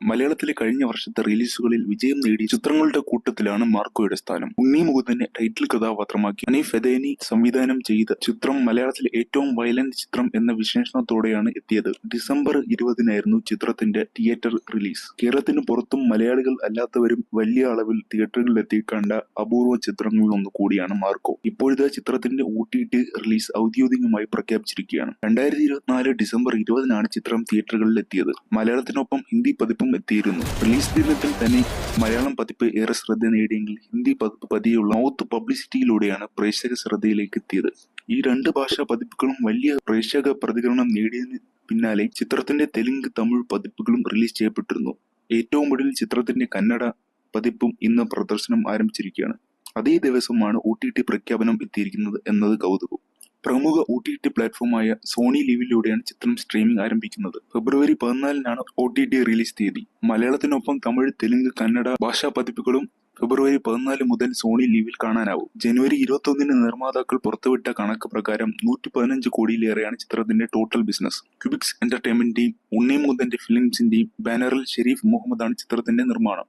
മലയാളത്തിലെ കഴിഞ്ഞ വർഷത്തെ റിലീസുകളിൽ വിജയം നേടിയ ചിത്രങ്ങളുടെ കൂട്ടത്തിലാണ് മാർക്കോയുടെ സ്ഥാനം. ഉണ്ണി മുകുന്ദനെ ടൈറ്റിൽ കഥാപാത്രമാക്കി അനീഫ് ഫെദേനി സംവിധാനം ചെയ്ത ചിത്രം മലയാളത്തിലെ ഏറ്റവും വയലന്റ് ചിത്രം എന്ന വിശേഷണത്തോടെയാണ് എത്തിയത്. ഡിസംബർ ഇരുപതിനായിരുന്നു ചിത്രത്തിന്റെ തിയേറ്റർ റിലീസ് കേരളത്തിന് പുറത്തും മലയാളികൾ അല്ലാത്തവരും വലിയ അളവിൽ തിയേറ്ററുകളിലെത്തി കണ്ട അപൂർവ ചിത്രങ്ങളിൽ ഒന്ന് കൂടിയാണ് മാർക്കോ. ഇപ്പോഴത്തെ ചിത്രത്തിന്റെ ഒ ടി ടി റിലീസ് ഔദ്യോഗികമായി പ്രഖ്യാപിച്ചിരിക്കുകയാണ്. രണ്ടായിരത്തി ഇരുപത്തിനാല് ഡിസംബർ ഇരുപതിനാണ് ചിത്രം തിയേറ്ററുകളിൽ എത്തിയത്. മലയാളത്തിനൊപ്പം ഹിന്ദി പതിപ്പും എത്തിയിരുന്നു. റിലീസ് ദിനത്തിൽ തന്നെ മലയാളം പതിപ്പ് ഏറെ ശ്രദ്ധ നേടിയെങ്കിൽ ഹിന്ദി പതിപ്പ് പതിയുള്ള മൗത്ത് പബ്ലിസിറ്റിയിലൂടെയാണ് പ്രേക്ഷക ശ്രദ്ധയിലേക്ക് എത്തിയത്. ഈ രണ്ട് ഭാഷാ പതിപ്പുകളും വലിയ പ്രേക്ഷക പ്രതികരണം നേടിയതിന് പിന്നാലെ ചിത്രത്തിന്റെ തെലുങ്ക് തമിഴ് പതിപ്പുകളും റിലീസ് ചെയ്യപ്പെട്ടിരുന്നു. ഏറ്റവും ഒടുവിൽ ചിത്രത്തിന്റെ കന്നഡ പതിപ്പും ഇന്ന് പ്രദർശനം ആരംഭിച്ചിരിക്കുകയാണ്. അതേ ദിവസമാണ് ഒ ടി ടി പ്രഖ്യാപനം എത്തിയിരിക്കുന്നത് എന്നത് കൗതുകം. പ്രമുഖ ഒ ടി ടി പ്ലാറ്റ്ഫോമായ സോണി ലിവിലൂടെയാണ് ചിത്രം സ്ട്രീമിംഗ് ആരംഭിക്കുന്നത്. ഫെബ്രുവരി പതിനാലിനാണ് ഒ ടി ടി റിലീസ് തീയതി. മലയാളത്തിനൊപ്പം തമിഴ് തെലുങ്ക് കന്നഡ ഭാഷാ പതിപ്പുകളും ഫെബ്രുവരി പതിനാല് മുതൽ സോണി ലീവിൽ കാണാനാവും. ജനുവരി ഇരുപത്തൊന്നിന് നിർമ്മാതാക്കൾ പുറത്തുവിട്ട കണക്ക് പ്രകാരം നൂറ്റി പതിനഞ്ച് കോടിയിലേറെയാണ് ചിത്രത്തിന്റെ ടോട്ടൽ ബിസിനസ് ക്യൂബിക്സ് എന്റർടൈൻമെന്റിന്റെയും ഉണ്ണി മുതന്റെ ഫിലിംസിന്റെയും ബാനറിൽ ഷെരീഫ് മുഹമ്മദാണ് ചിത്രത്തിന്റെ നിർമ്മാണം.